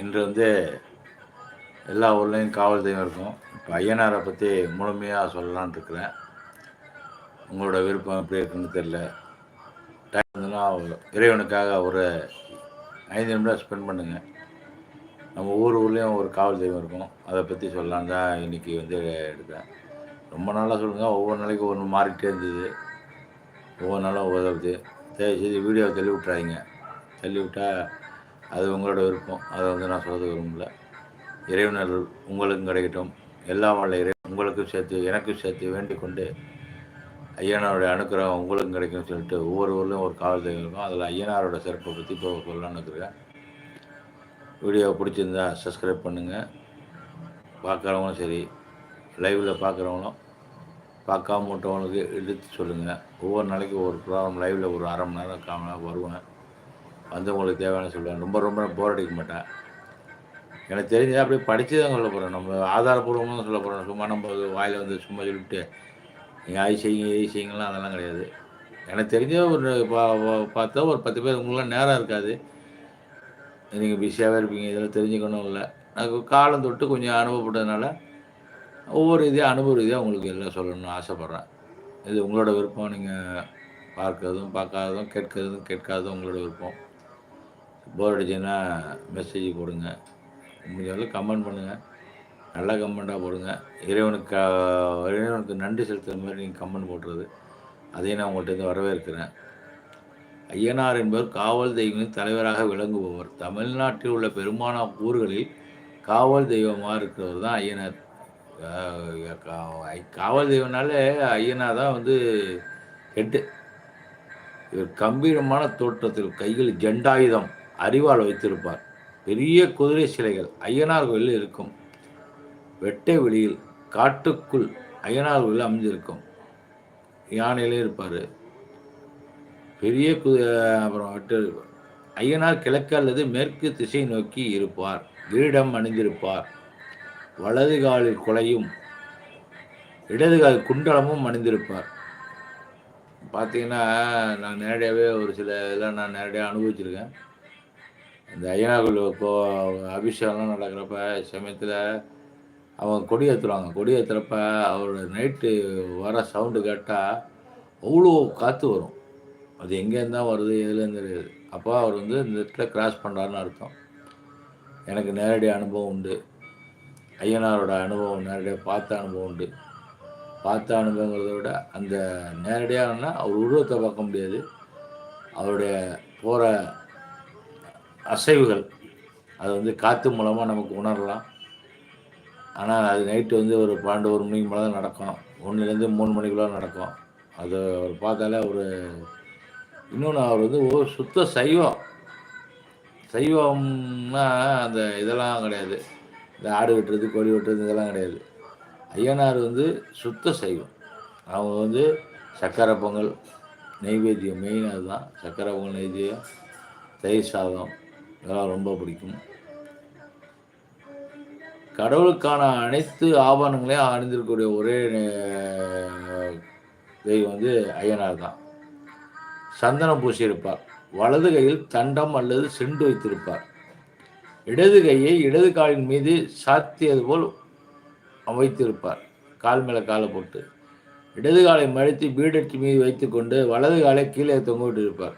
இன்று வந்து எல்லா ஊர்லேயும் காவல் தெய்வம் இருக்கும். இப்போ ஐயனாரை பற்றி முழுமையாக சொல்லலான் இருக்கிறேன். உங்களோட விருப்பம் எப்படி இருக்குன்னு தெரில டைம்னா இறைவனுக்காக ஒரு ஐந்து நிமிடம் ஸ்பெண்ட் பண்ணுங்கள் நம்ம ஊர் ஊர்லேயும் ஒரு காவல் தெய்வம் இருக்கும். அதை பற்றி சொல்லலாம் தான் இன்றைக்கி வந்து எடுத்தேன் ரொம்ப நாளாக சொல்லுங்கள் ஒவ்வொரு நாளைக்கு ஒன்று மாறிக்கிட்டே இருந்தது. ஒவ்வொரு நாளும் ஒவ்வொரு இது தயவுசெய்து வீடியோவை தள்ளி விட்றாதீங்க தள்ளி விட்டால் அது உங்களோட விருப்பம். அதை வந்து நான் சொல்ல விரும்பல. இறைவனர் உங்களுக்கும் கிடைக்கட்டும். எல்லா வாழ இறை உங்களுக்கும் சேர்த்து எனக்கும் சேர்த்து வேண்டிக் கொண்டு ஐயனாருடைய அனுக்கிரகம் உங்களுக்கும் கிடைக்கும்னு சொல்லிட்டு ஒவ்வொரு ஊர்லேயும் ஒரு காவல் தெய்வம் இருக்கும். அதில் ஐயனாரோட சிறப்பை பற்றி இப்போ சொல்லலான்னு இருக்கிறேன் வீடியோ பிடிச்சிருந்தா சப்ஸ்கிரைப் பண்ணுங்கள் பார்க்குறவங்களும் சரி லைவில் பார்க்குறவங்களும் பார்க்காம விட்டவங்களுக்கு எடுத்து சொல்லுங்கள் ஒவ்வொரு நாளைக்கு ஒரு ப்ரோக்ராம் லைவில் ஒரு அரை மணி நேரம் கால் வருவேன். வந்து உங்களுக்கு தேவையான சொல்லுவேன் ரொம்ப ரொம்ப போர் அடிக்க மாட்டேன். எனக்கு தெரிஞ்சது அப்படியே படித்து தான் சொல்ல போகிறேன் நம்ம ஆதாரபூர்வமாக தான் சொல்ல போகிறோம் சும்மா நம்ம வாயில் வந்து சும்மா சொல்லிவிட்டு நீங்கள் ஆய் செய்யுங்க ஏய் செய்யுங்கலாம் அதெல்லாம் கிடையாது. எனக்கு தெரிஞ்ச ஒரு பா- பார்த்தா ஒரு பத்து பேர் உங்களுக்குலாம் நேரம் இருக்காது. நீங்கள் பிஸியாகவே இருப்பீங்க. இதெல்லாம் தெரிஞ்சுக்கணும் இல்லை. எனக்கு காலம் தொட்டு கொஞ்சம் அனுபவப்பட்டதுனால ஒவ்வொரு இதையும் அனுபவ ரீதியாக உங்களுக்கு எல்லாம் சொல்லணும்னு ஆசைப்பட்றேன். இது உங்களோட விருப்பம். நீங்கள் பார்க்கறதும் பார்க்காததும் கேட்கறதும் கேட்காததும் உங்களோட விருப்பம். போர் அடிச்சுன்னா மெசேஜ் போடுங்க. முடிஞ்சளவு கமெண்ட் பண்ணுங்கள் நல்ல கமெண்ட்டாக போடுங்க. இறைவனுக்கு இறைவனுக்கு நன்றி செலுத்துகிற மாதிரி நீங்கள் கமெண்ட் போடுறது. அதையும் நான் உங்கள்கிட்ட இருந்து வரவேற்கிறேன். ஐயனார் என்பவர் காவல் தெய்வத்தின் தலைவராக விளங்குபவர். தமிழ்நாட்டில் உள்ள பெரும்பாலான ஊர்களில் காவல் தெய்வமாக இருக்கிறவர் தான் ஐயனார். காவல் தெய்வம்னாலே ஐயனா தான் வந்து ஹெட்டு இவர் கம்பீரமான தோற்றத்தில் கையில் ஜெண்டாயுதம். அறிவால் வைத்திருப்பார். பெரிய குதிரை சிலைகள் ஐயனார் கோயிலில் இருக்கும். வெட்டை வெளியில் காட்டுக்குள் ஐயனார் கோயில் அமைஞ்சிருக்கும். யானையிலே இருப்பார். பெரிய குதி அப்புறம் வெட்டு ஐயனார் கிழக்கு அல்லது மேற்கு திசை நோக்கி இருப்பார். கிரீடம் அணிந்திருப்பார். வலது காலில் குலையும் இடது கால் குண்டலமும் அணிந்திருப்பார். பார்த்தீங்கன்னா நான் நேரடியாகவே ஒரு சில இதெல்லாம் நான் நேரடியாக அனுபவிச்சிருக்கேன். இந்த ஐயனாகுள் கோ அபிஷேகம்லாம் நடக்கிறப்ப சமயத்தில் அவங்க கொடி ஏற்றுவாங்க கொடி ஏற்றுறப்ப அவரோட நைட்டு வர சவுண்டு கேட்டால் அவ்வளோ காற்று வரும். அது எங்கேருந்து தான் வருது எதுலேருந்து தெரியாது அப்போ அவர் வந்து இந்த இடத்துல கிராஸ் பண்ணுறாருன்னு அர்த்தம். எனக்கு நேரடி அனுபவம் உண்டு. ஐயனாரோட அனுபவம் நேரடியாக பார்த்த அனுபவம் உண்டு. பார்த்த அனுபவங்கிறத விட அந்த நேரடியாகனா அவர் உருவத்தை பார்க்க முடியாது. அவருடைய போகிற அசைவுகள். அது வந்து காற்று மூலமாக நமக்கு உணரலாம். ஆனால் அது நைட்டு வந்து ஒரு பன்னெண்டு ஒரு மணிக்கு மேலே தான் நடக்கும். ஒன்றுலேருந்து மூணு மணிக்குள்ளே நடக்கும். அது அவர் பார்த்தாலே ஒரு இன்னொன்று அவர் வந்து ஒரு சுத்த சைவம். சைவம்னா அந்த இதெல்லாம் கிடையாது. இந்த ஆடு வெட்டுறது கோழி வெட்டுறது இதெல்லாம் கிடையாது. ஐயனார் வந்து சுத்த சைவம். அவங்க வந்து சக்கரை பொங்கல் நெய்வேத்தியம் மெயின் அதுதான். சக்கரை பொங்கல் நெய்வேத்தியம் தயிர் சாதம். இதெல்லாம் ரொம்ப பிடிக்கும். கடவுளுக்கான அனைத்து ஆபரணங்களையும் அணிந்திருக்கக்கூடிய ஒரே தெய்வம் வந்து ஐயனார் தான். சந்தனம் பூசியிருப்பார். வலது கையில் தண்டம் அல்லது செண்டு வைத்திருப்பார். இடது கையை இடது காலின் மீது சாத்தியது போல் வைத்திருப்பார். கால் மேலே காலை போட்டு. இடது காலை மடித்து பீடற்றி மீது வைத்துக்கொண்டு வலது காலை கீழே தொங்கிட்டு இருப்பார்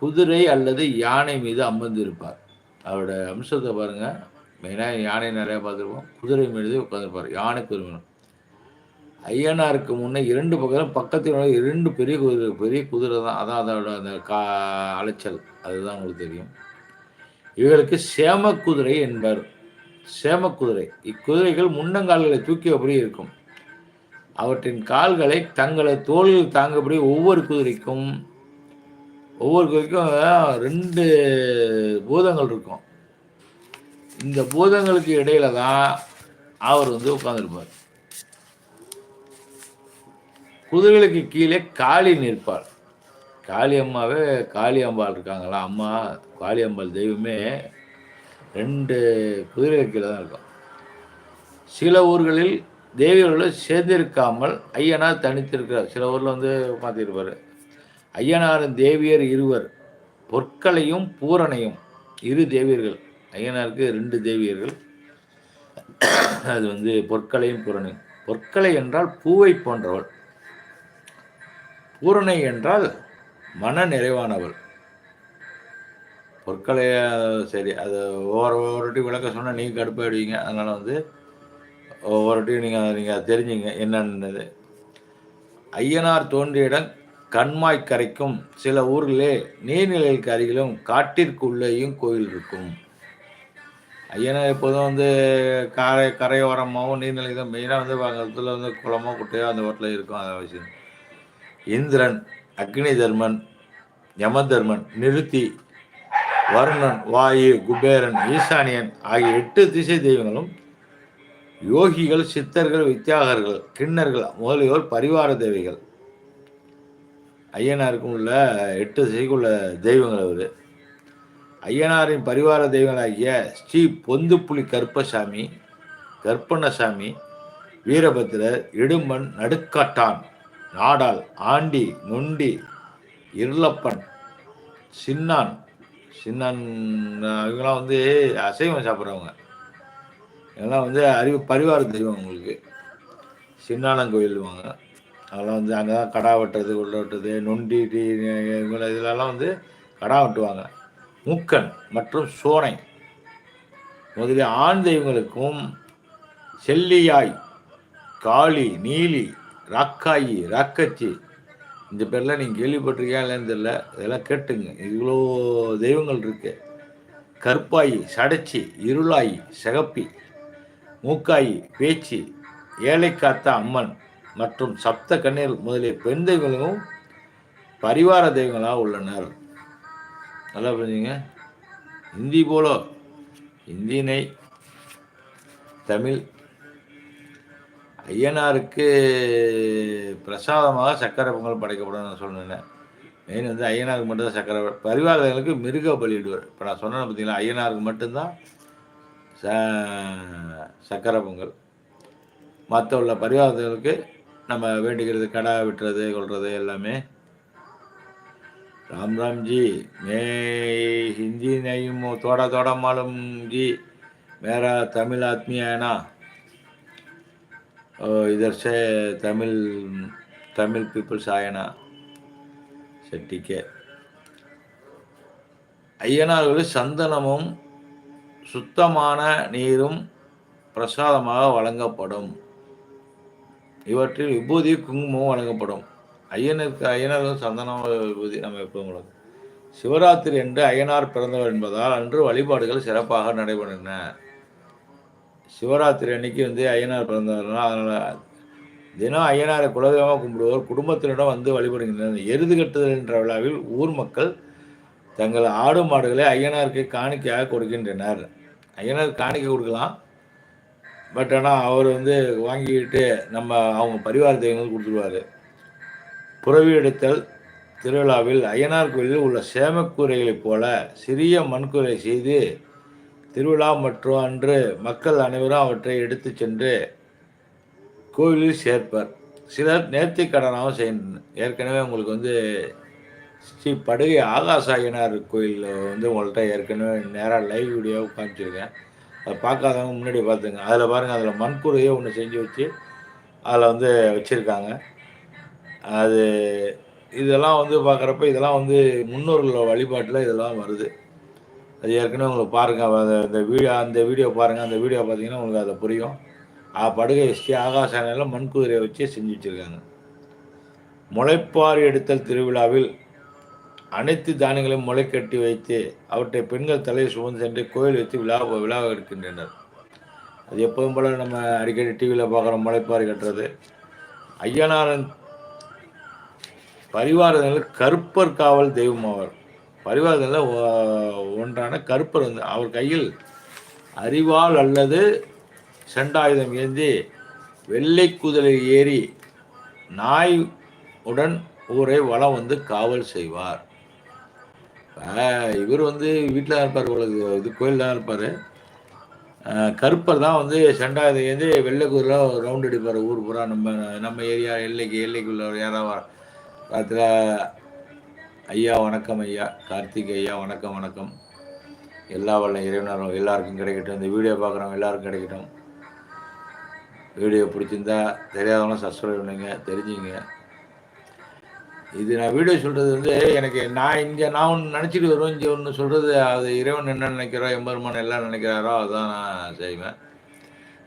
குதிரை அல்லது யானை மீது அமர்ந்திருப்பார். அவரோட அம்சத்தை பாருங்க. மெயினாக யானை நிறையா பார்த்துருப்போம். குதிரை மீது உட்காந்துருப்பார் யானை குதிரை. ஐயனாருக்கு முன்னே இரண்டு பக்கம் பக்கத்தில் இரண்டு பெரிய குதிரை பெரிய குதிரை தான். அதான் அதோட அந்த கா அலைச்சல். அதுதான் உங்களுக்கு தெரியும். இவர்களுக்கு சேம குதிரை என்பர். சேம குதிரை. இக்குதிரைகள் முன்னங்கால்களை தூக்கியபடி இருக்கும். அவற்றின் கால்களை தங்களை தோளில் தாங்கபடி ஒவ்வொரு குதிரைக்கும் ஒவ்வொரு குதிரைக்கும் ரெண்டு பூதங்கள் இருக்கும். இந்த பூதங்களுக்கு இடையில தான் அவர் வந்து உட்காந்துருப்பார் குதிரைகளுக்கு கீழே காளி நிற்பார். காளி அம்மாவே காளி அம்பாள் இருக்காங்களா? அம்மா காளி அம்பாள் தெய்வமே ரெண்டு குதிரைகளுக்கு கீழே தான் இருக்கும். சில ஊர்களில் தேவியர்களோடு சேர்ந்திருக்காமல் ஐயனார் தனித்திருக்கிறார். சில ஊரில் வந்து மாற்றிருப்பார் ஐயனாரும் தேவியர் இருவர் பொற்களையும் பூரணையும் இரு தேவியர்கள். ஐயனாருக்கு ரெண்டு தேவியர்கள். அது வந்து பொற்களையும் பூரணையும் பொற்களை என்றால் பூவை போன்றவள். பூரணை என்றால் மன நிறைவானவள். பொற்களை சரி அது ஒவ்வொரு ஒவ்வொருட்டி விளக்க சொன்னால் நீங்கள் கடுப்பாயிடுவீங்க. அதனால் வந்து ஒவ்வொருட்டையும் நீங்கள் நீங்கள் தெரிஞ்சுங்க என்னென்னது ஐயனார் தோன்றிய இடம் கண்மாய் கரைக்கும் சில ஊர்களே நீர்நிலைகளுக்கு அருகிலும் காட்டிற்குள்ளேயும் கோயில் இருக்கும். ஐயனார் எப்போதும் வந்து கரை கரையோரமாகவும் நீர்நிலை தான் மெயினாக வந்து இடத்துல வந்து குளமோ குட்டையோ அந்த ஓட்டில் இருக்கும் அதை விஷயம் இந்திரன் அக்னி தர்மன் யமதர்மன் நிறுத்தி வருணன் வாயு குபேரன் ஈசானியன் ஆகிய எட்டு திசை தெய்வங்களும் யோகிகள் சித்தர்கள் வித்தியாகர்கள் கிண்ணர்கள் முதலியோர் பரிவார தேவைகள். ஐயனாருக்கும் உள்ள எட்டு திசைக்குள்ள தெய்வங்கள் அவர். ஐயனாரின் பரிவார தெய்வங்களாகிய ஸ்ரீ பொந்துப்புலி கருப்பசாமி கற்பண்ணசாமி வீரபத்திரர் இடும்பன் நடுக்காட்டான் நாடால் ஆண்டி நொண்டி இருளப்பன் சின்னான். சின்னான் இவங்கெல்லாம் வந்து அசைவம் சாப்பிட்றவங்க. இதெல்லாம் வந்து அறிவு பரிவார தெய்வம் உங்களுக்கு சின்னானம் கோயில்வாங்க அதெல்லாம் வந்து அங்கே தான் கடா வெட்டுறது உள்ள வெட்டுறது நொண்டி டீ இதெல்லாம் வந்து கடா வெட்டுவாங்க. மூக்கன் மற்றும் சோனை. முதலிய ஆண் தெய்வங்களுக்கும் செல்லியாய் காளி நீலி ராக்காயி ராக்கச்சி. இந்த பேர்லாம் நீங்கள் கேள்விப்பட்டிருக்கியா இல்லைன்னு தெரியல. இதெல்லாம் கேட்டுங்க. இவ்வளோ தெய்வங்கள் இருக்கு. கற்பாயி சடைச்சி இருளாயி சிகப்பி மூக்காயி பேச்சு ஏழை காத்த அம்மன் மற்றும் சப்த கண்ணீர் முதலிய பெண் தெய்வங்களும் பரிவார தெய்வங்களாக உள்ளனர். நல்லா புரிஞ்சுங்க? ஹிந்தி போல ஹிந்தினை தமிழ் ஐயனாருக்கு பிரசாதமாக சக்கரை பொங்கல் படைக்கப்படும் நான் சொன்னேன். மெயின் வந்து ஐயனாருக்கு மட்டும்தான் சக்கரை பரிவாரங்களுக்கு மிருக பலியிடுவார் இப்போ நான் சொன்னேன் பார்த்தீங்களா ஐயனாருக்கு மட்டும்தான் ச சக்கரை பொங்கல். மற்ற உள்ள பரிவாரங்களுக்கு நம்ம வேண்டுகிறது கடா விட்டுறது கொள்வது எல்லாமே. ராம் ராம்ஜி மே ஹிந்தி நையும் தோட தோட மாலும் ஜி வேற தமிழ் ஆத்மியானா? இதர் சே தமிழ் தமிழ் பீப்புள்ஸ் ஆயனா? செட்டிக்கே. ஐயனார்கள் சந்தனமும் சுத்தமான நீரும் பிரசாதமாக வழங்கப்படும். இவற்றில் விபூதி குங்குமம் வழங்கப்படும். ஐயனுக்கு ஐயனார்கள் சந்தனம் விபூதி நம்ம எப்பவும் வழங்கும் சிவராத்திரி என்று ஐயனார் பிறந்தவர் என்பதால் அன்று வழிபாடுகள் சிறப்பாக நடைபெறுகின்றன சிவராத்திரி அன்னைக்கு வந்து ஐயனார் பிறந்தவர்னா அதனால் தினம் ஐயனாரை குலதெய்வமாக கும்பிடுவோர் குடும்பத்தினரிடம் வந்து வழிபடுகின்றனர். எருது கட்டுதல் என்ற விழாவில் ஊர் மக்கள் தங்கள் ஆடு மாடுகளை ஐயனாருக்கு காணிக்கையாக கொடுக்கின்றனர். ஐயனார் காணிக்கை கொடுக்கலாம். பட் ஆனால் அவர் வந்து வாங்கிக்கிட்டு நம்ம அவங்க பரிவார தெய்வங்கள் கொடுத்துருவார். புறவி எடுத்தல் திருவிழாவில் அய்யனார் கோயிலில் உள்ள சேமக்கூரைகளைப் போல சிறிய மண்குறை செய்து திருவிழா மற்றும் அன்று மக்கள் அனைவரும் அவற்றை எடுத்து சென்று கோவிலில் சேர்ப்பர். சிலர் நேர்த்தி கடனாகவும் செய்கின்றனர். ஏற்கனவே உங்களுக்கு வந்து ஸ்ரீ படுகை ஆகாச அய்யனார் கோயிலில் வந்து உங்கள்கிட்ட ஏற்கனவே நேராக லைவ் வீடியோ காமிச்சிருக்கேன். அதை பார்க்காதவங்க முன்னாடி பார்த்துங்க. அதில் பாருங்கள் அதில் மண்கூரையே ஒன்று செஞ்சு வச்சு அதில் வந்து வச்சுருக்காங்க. அது இதெல்லாம் வந்து பார்க்குறப்ப இதெல்லாம் வந்து முன்னோர்கள் வழிபாட்டில் இதெல்லாம் வருது. அது ஏற்கனவே உங்களுக்கு பாருங்கள் அந்த வீடியோ அந்த வீடியோ பாருங்கள் அந்த வீடியோ பார்த்தீங்கன்னா உங்களுக்கு அதை புரியும். ஆ படுகை ஸ்ரீ ஆகாசானில் மண்குதிரையை வச்சு செஞ்சு வச்சுருக்காங்க. முளைப்பாறு எடுத்தல் திருவிழாவில் அனைத்து தானியங்களையும் முளை கட்டி வைத்து அவற்றை பெண்கள் தலையை சுமந்து சென்று கோயில் வைத்து விழா விழா எடுக்கின்றனர். அது எப்போதும் போல நம்ம அடிக்கடி டிவியில் பார்க்குறோம் முளைப்பாறு கட்டுறது. ஐயனாரன் பரிவாரதனில் கருப்பர் காவல் தெய்வம் அவர். பரிவாரதனில் ஒன்றான கருப்பர் வந்து அவர் கையில் அறிவால் அல்லது செண்டாயுதம் ஏந்தி வெள்ளை குதிரை ஏறி நாய் உடன் ஊரை வளம் வந்து காவல் செய்வார். இவர் வந்து வீட்டில் தான் இருப்பார் உங்களுக்கு இது கோயில் தான் இருப்பார் கருப்பர் தான் வந்து செண்டாயுதம் ஏந்தி ரவுண்ட் அடிப்பார் ஊர் பூரா நம்ம நம்ம ஏரியா எல்லைக்கு எல்லைக்குள்ள யாராவது ராத்திர ஐயா வணக்கம் ஐயா. கார்த்திக் ஐயா வணக்கம் வணக்கம். எல்லா வல்ல இறைவனரும் எல்லாருக்கும் கிடைக்கட்டும். இந்த வீடியோ பார்க்குறவங்க எல்லாருக்கும் கிடைக்கட்டும். வீடியோ பிடிச்சிருந்தா தெரியாதவங்களும் சப்ஸ்கிரைப் பண்ணுங்க தெரிஞ்சுங்க இது நான் வீடியோ சொல்கிறது வந்து எனக்கு நான் இங்கே நான் ஒன்று நினச்சிட்டு வருவேன். இங்கே ஒன்று சொல்கிறது அது இறைவன் என்ன நினைக்கிறோ எம்பெருமான் எல்லாம் நினைக்கிறாரோ அதான் நான் செய்வேன்.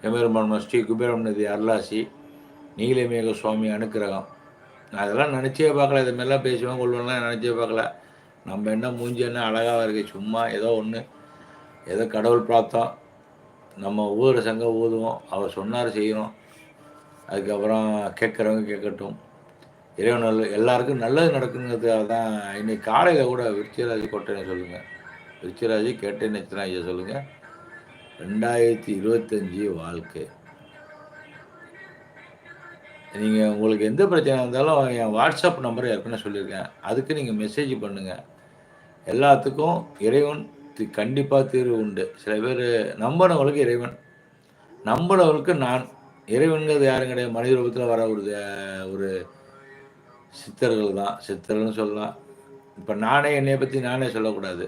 எம்பெருமான் ஸ்ரீ குபேரம்னதி அருளாசி நீலமேக சுவாமி அனுக்கிரகம். நான் அதெல்லாம் நினச்சே பார்க்கல. இது மாதிரிலாம் பேசுவேன் கொள்வேன்லாம் நினச்சே பார்க்கல. நம்ம என்ன மூஞ்சி என்ன அழகாக இருக்குது சும்மா ஏதோ ஒன்று ஏதோ கடவுள் பிராப்தம் நம்ம ஊர் சங்கம் ஊதுவோம். அவர் சொன்னார் செய்கிறோம் அதுக்கப்புறம் கேட்குறவங்க கேட்கட்டும். இறைவன் நல்ல எல்லாருக்கும் நல்லது நடக்குங்கிறதுக்காக தான் இன்னைக்கு காலையில் கூட விருச்சிராஜ் கோட்டையை சொல்லுங்கள் விருச்சிராஜ் கேட்டேன் நச்சுனா ஐயா சொல்லுங்கள் ரெண்டாயிரத்தி இருபத்தஞ்சி வாழ்க்கை. நீங்கள் உங்களுக்கு எந்த பிரச்சனை இருந்தாலும் என் வாட்ஸ்அப் நம்பரை ஏற்கனவே சொல்லியிருக்கேன். அதுக்கு நீங்கள் மெசேஜ் பண்ணுங்கள் எல்லாத்துக்கும் இறைவன் கண்டிப்பாக தீர்வு உண்டு. சில பேர் நம்பினவங்களுக்கு இறைவன். நம்பினவர்களுக்கு நான். இறைவன்கிறது யாரும் கிடையாது? மனித ரூபத்தில் வர ஒரு ஒரு சித்தர்கள் தான். சித்தர்கள்னு சொல்லலாம் இப்போ நானே என்னை பற்றி நானே சொல்லக்கூடாது.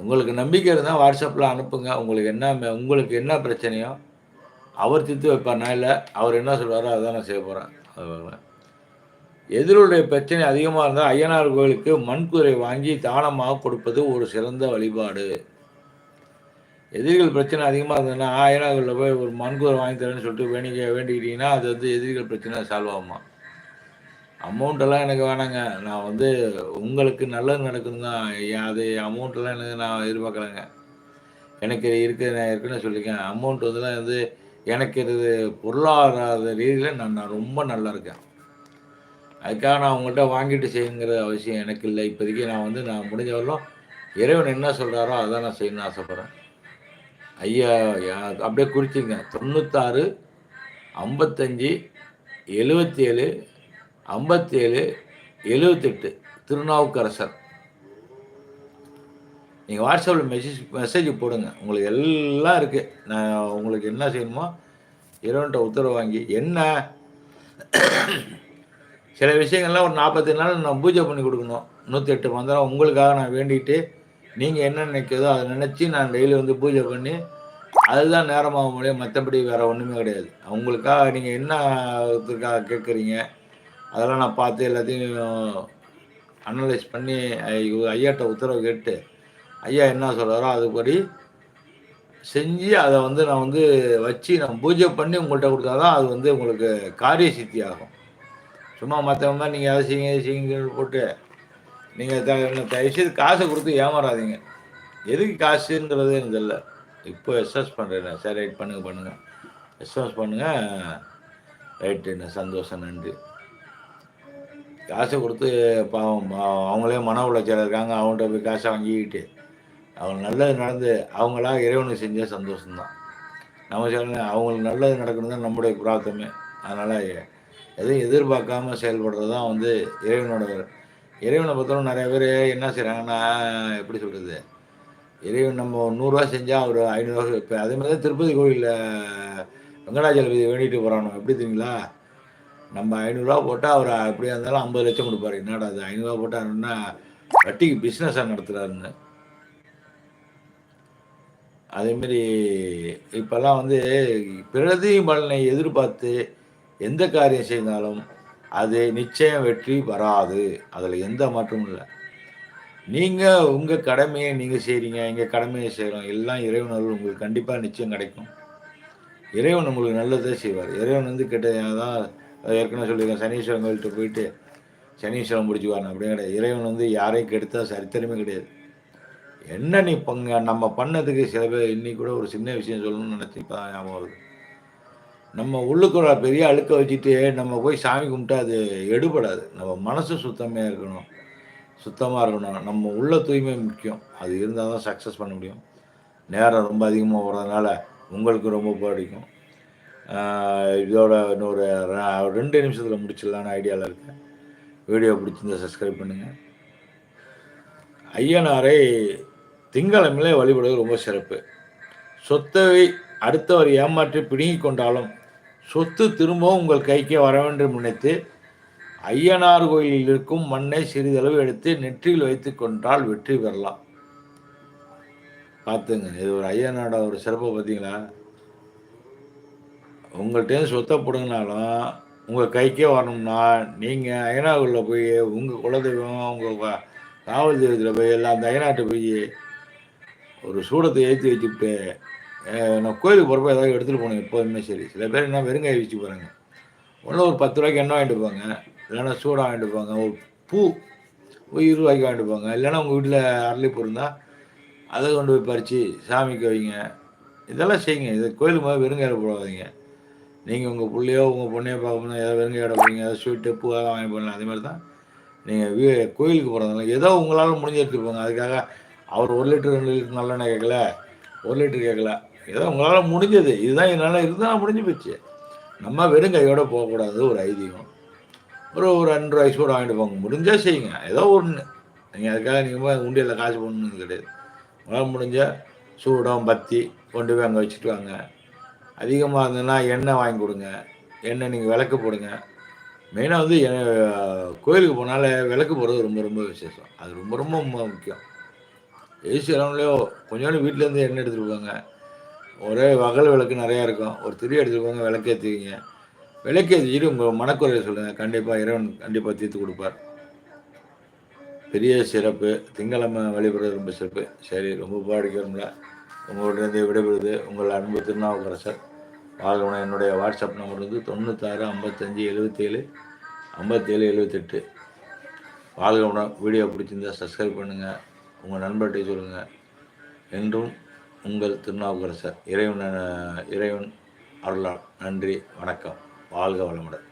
உங்களுக்கு நம்பிக்கை இருந்தால் வாட்ஸ்அப்பில் அனுப்புங்க. உங்களுக்கு என்ன உங்களுக்கு என்ன பிரச்சனையோ அவர் தித்து வைப்பார் நான் இல்லை அவர் என்ன சொல்கிறாரோ அதான் நான் செய்ய போகிறேன் எதிரோடைய பிரச்சனை அதிகமாக இருந்தால் ஐயனார் கோயிலுக்கு மண்குதிரை வாங்கி தானமாக கொடுப்பது ஒரு சிறந்த வழிபாடு. எதிரிகள் பிரச்சனை அதிகமாக இருந்ததுன்னா ஐயனார்களில் போய் ஒரு மண்குதிரை வாங்கி தரேன்னு சொல்லிட்டு வேண்டிக்க வேண்டிக்கிட்டீங்கன்னா அது வந்து எதிரிகள் பிரச்சனை சால்வ் ஆகுமா? அமௌண்ட்டெல்லாம் எனக்கு வேணாங்க. நான் வந்து உங்களுக்கு நல்லது நடக்கணும் தான் அது அமௌண்ட்டெல்லாம் எனக்கு நான் எதிர்பார்க்கலைங்க. எனக்கு இருக்க நான் ஏற்கனவே சொல்லியிருக்கேன். அமௌண்ட் வந்துலாம் வந்து எனக்கு இது பொருளாதார ரீதியில் நான் நான் ரொம்ப நல்லா இருக்கேன். அதுக்காக நான் உங்கள்கிட்ட வாங்கிட்டு செய்யுங்கிற அவசியம் எனக்கு இல்லை. இப்போதைக்கு நான் வந்து நான் முடிஞ்ச வரலாம் இறைவன் என்ன சொல்கிறாரோ அதை நான் செய்யணும்னு ஆசைப்பட்றேன். ஐயா அப்படியே குறிச்சிங்க தொண்ணூத்தாறு ஐம்பத்தஞ்சு எழுபத்தி ஏழு ஐம்பத்தேழு எழுபத்தெட்டு திருநாவுக்கரசர். நீங்கள் வாட்ஸ்அப்பில் மெசேஜ் மெசேஜ் போடுங்க. உங்களுக்கு எல்லாம் இருக்குது நான் உங்களுக்கு என்ன செய்யணுமோ இறைவன்ட்ட உத்தரவு வாங்கி என்ன? சில விஷயங்கள்லாம் ஒரு நாற்பத்தி நாள் நான் பூஜை பண்ணி கொடுக்கணும். நூற்றி எட்டு மந்திரம் உங்களுக்காக நான் வேண்டிட்டு நீங்கள் என்ன நினைக்கிறதோ அதை நினச்சி நான் டெய்லி வந்து பூஜை பண்ணி அதுதான் நேரமாக முடியும் மற்றபடி வேறு ஒன்றுமே கிடையாது. அவங்களுக்காக நீங்கள் என்ன கேட்குறீங்க அதெல்லாம் நான் பார்த்து எல்லாத்தையும் அனலைஸ் பண்ணி ஐயாட்ட உத்தரவு கேட்டு ஐயா என்ன சொல்கிறாரோ அதுபடி செஞ்சு அதை வந்து நான் வந்து வச்சு நான் பூஜை பண்ணி உங்கள்கிட்ட கொடுத்தா தான் அது வந்து உங்களுக்கு காரிய சித்தி ஆகும் சும்மா மற்றவங்க தான் நீங்கள் அதை செய்யுங்க செய்யுங்க போட்டு நீங்கள் த தயவுசெய்து காசை கொடுத்து ஏமாறாதீங்க. எதுக்கு காசுங்கிறது எனக்கு இல்லை இப்போ எஸ்எஸ் பண்ணுறேன் சரி ரைட் பண்ணுங்கள் பண்ணுங்கள் எஸ்எஸ் பண்ணுங்கள் ரைட்டு என்ன சந்தோஷம் நன்றி. காசை கொடுத்து பாவம் அவங்களே மன உளைச்சல் இருக்காங்க. அவங்கள்ட்ட போய் காசை வாங்கிக்கிட்டு அவங்க நல்லது நடந்து அவங்களா இறைவனுக்கு செஞ்ச சந்தோஷம்தான். நம்ம சொல்ல அவங்களுக்கு நல்லது நடக்கணும் தான் நம்முடைய பிரார்த்தமே. அதனால் எதுவும் எதிர்பார்க்காம செயல்படுறது தான் வந்து இறைவனோட இறைவனை பொறுத்தவரை நிறைய பேர் என்ன செய்கிறாங்கன்னா எப்படி சொல்கிறது இறைவன் நம்ம நூறுரூவா செஞ்சால் அவர் ஐநூறுரூவா இப்போ அதே மாதிரி தான் திருப்பதி கோயிலில் வெங்கடாச்சலபதி வேண்டிட்டு போகிறானோ எப்படி தெரியுங்களா? நம்ம ஐநூறுரூவா போட்டால் அவர் எப்படியா இருந்தாலும் ஐம்பது லட்சம் கொடுப்பாரு. என்னடா அது ஐநூறுரூவா போட்டாருன்னா வட்டிக்கு பிஸ்னஸாக நடத்துகிறாருன்னு அதேமாரி இப்போல்லாம் வந்து பிரதி பலனை எதிர்பார்த்து எந்த காரியம் செய்தாலும் அது நிச்சயம் வெற்றி வராது. அதில் எந்த மாற்றமும் இல்லை. நீங்கள் உங்கள் கடமையை நீங்கள் செய்கிறீங்க எங்கள் கடமையை செய்கிறோம் எல்லாம் இறைவனர்கள் உங்களுக்கு கண்டிப்பாக நிச்சயம் கிடைக்கும். இறைவன் உங்களுக்கு நல்லதே செய்வார். இறைவன் வந்து தான் ஏற்கனவே சொல்லியிருக்கேன் சனீஸ்வரன் கோயில்கிட்ட போயிட்டு சனீஸ்வரன் வரணும். அப்படியே கிடையாது. இறைவன் வந்து யாரையும் கெடுத்தா சரித்திரமே கிடையாது. என்ன நீ பங்க நம்ம பண்ணதுக்கு சில பேர் இன்னைக்கு கூட ஒரு சின்ன விஷயம் சொல்லணும்னு நினச்சி இப்போ தான் ஞாபகம் வருது. நம்ம உள்ளுக்குள்ள பெரிய அழுக்க வச்சுட்டு நம்ம போய் சாமி கும்பிட்டா அது எடுபடாது. நம்ம மனசு சுத்தமாக இருக்கணும். சுத்தமாக இருக்கணும். நம்ம உள்ள தூய்மை முக்கியம். அது இருந்தால் தான் சக்ஸஸ் பண்ண முடியும். நேரம் ரொம்ப அதிகமாக போகிறதுனால உங்களுக்கு ரொம்ப பிடிக்கும் இதோட இன்னொரு ரெண்டு நிமிஷத்தில் முடிச்சிடலான்னு ஐடியாவில் இருக்கேன். வீடியோ பிடிச்சிருந்தா சப்ஸ்கிரைப் பண்ணுங்கள் ஐயனாரை திங்களமிலே வழிபடுவது ரொம்ப சிறப்பு. சொத்தை அடுத்தவர் ஏமாற்றி பிடுங்கி கொண்டாலும் சொத்து திரும்பவும் உங்கள் கைக்கே வர வேண்டும் நினைத்து ஐயனார் கோயிலில் இருக்கும் மண்ணை சிறிதளவு எடுத்து நெற்றியில் வைத்து கொண்டால் வெற்றி பெறலாம். பார்த்துங்க இது ஒரு ஐயனோட ஒரு சிறப்பை பார்த்தீங்களா? உங்கள்கிட்ட சொத்தை பிடுங்கினாலும் உங்கள் கைக்கே வரணும்னா நீங்கள் ஐயனாவுக்குள்ளே போய் உங்கள் குலதெய்வம் உங்கள் காவல் தெய்வத்தில் போய் எல்லாம் அந்த அயனாட்டை போய் ஒரு சூடத்தை ஏற்றி வச்சுட்டு நான் கோயிலுக்கு போகிறப்ப ஏதாவது எடுத்துகிட்டு போனேன். எப்போதுமே சரி? சில பேர் என்ன வெறுங்காய் வச்சு போகிறாங்க ஒன்றும் ஒரு பத்து ரூபாய்க்கு எண்ணெய் வாங்கிட்டு போங்க இல்லைன்னா சூடாக வாங்கிட்டு போங்க ஒரு பூ ஒரு இருபது ரூபாய்க்கு வாங்கிட்டு போங்க இல்லைன்னா உங்கள் வீட்டில் அரளிப்பூ இருந்தால் அதை கொண்டு போய் பறித்து சாமிக்கு வைங்க. இதெல்லாம் செய்யுங்க. இது கோயிலுக்கு போய் வெறுங்காயில் போடாதீங்க. நீங்கள் உங்கள் பிள்ளையோ உங்கள் பொண்ணையோ பார்க்கணும் ஏதாவது வெறுங்காயோட போறீங்க ஏதாவது ஸ்வீட்டு பூ ஏதாவது வாங்கி போடலாம். அதே மாதிரி தான் நீங்கள் வீ கோயிலுக்கு போகிறதுனால ஏதோ உங்களால் முடிஞ்ச எடுத்துட்டு போங்க. அதுக்காக அவர் ஒரு லிட்டர் ரெண்டு லிட்டர் நல்லெண்ணெய் கேட்கல ஒரு லிட்டர் கேட்கல. ஏதோ உங்களால் முடிஞ்சது. இதுதான் என்னால் இருந்தால் முடிஞ்சு போச்சு. நம்ம வெறும் கையோடு போகக்கூடாது ஒரு ஐதீகம். ஒரு ஒரு ரெண்டு ரூபாய் கூட வாங்கிட்டு போங்க. முடிஞ்சால் செய்யுங்க. ஏதோ ஒன்று நீங்கள் அதுக்காக நீங்கள் போய் உண்டியில் காசு போடணுன்னு கிடையாது. உங்களால் முடிஞ்சால் சூடம் பத்தி கொண்டு போய் அங்கே வச்சுட்டு வாங்க. அதிகமாக இருந்ததுன்னா எண்ணெய் வாங்கி கொடுங்க. எண்ணெய் நீங்கள் விளக்கு போடுங்க. மெயினாக வந்து எ- கோயிலுக்கு போனாலே விளக்கு போடுறது ரொம்ப ரொம்ப விசேஷம். அது ரொம்ப ரொம்ப முக்கியம். ஏசி இளவுலையோ கொஞ்சோண்டு வீட்டிலேருந்து எண்ணெய் எடுத்துகிட்டு போங்க. ஒரே வகல் விளக்கு நிறையா இருக்கும். ஒரு திரி எடுத்துகிட்டு போங்க விளக்கேற்றுவீங்க விளக்கேற்றிட்டு உங்கள் மனக்குறையை சொல்லுங்கள் கண்டிப்பாக இறைவன் கண்டிப்பாக தீர்த்து கொடுப்பார். பெரிய சிறப்பு. திங்களம்மை வழிபடுறது ரொம்ப சிறப்பு. சரி ரொம்ப பாடிக்கிறோம்ல. உங்களிடந்து விடைபெறுது உங்கள் அன்பு திருநாவுக்கரசர். வாழ்வுன என்னுடைய வாட்ஸ்அப் நம்பர் வந்து தொண்ணூத்தாறு ஐம்பத்தஞ்சு எழுபத்தேழு ஐம்பத்தேழு எழுபத்தெட்டு வாழ்வுடன் வீடியோ பிடிச்சிருந்தா சப்ஸ்கிரைப் பண்ணுங்கள் உங்கள் நண்பர்கிட்ட சொல்லுங்கள் என்றும் உங்கள் திருநாவுக்கரசர். இறைவன் இறைவன் அருளால். நன்றி வணக்கம். வாழ்க வளமுடன்.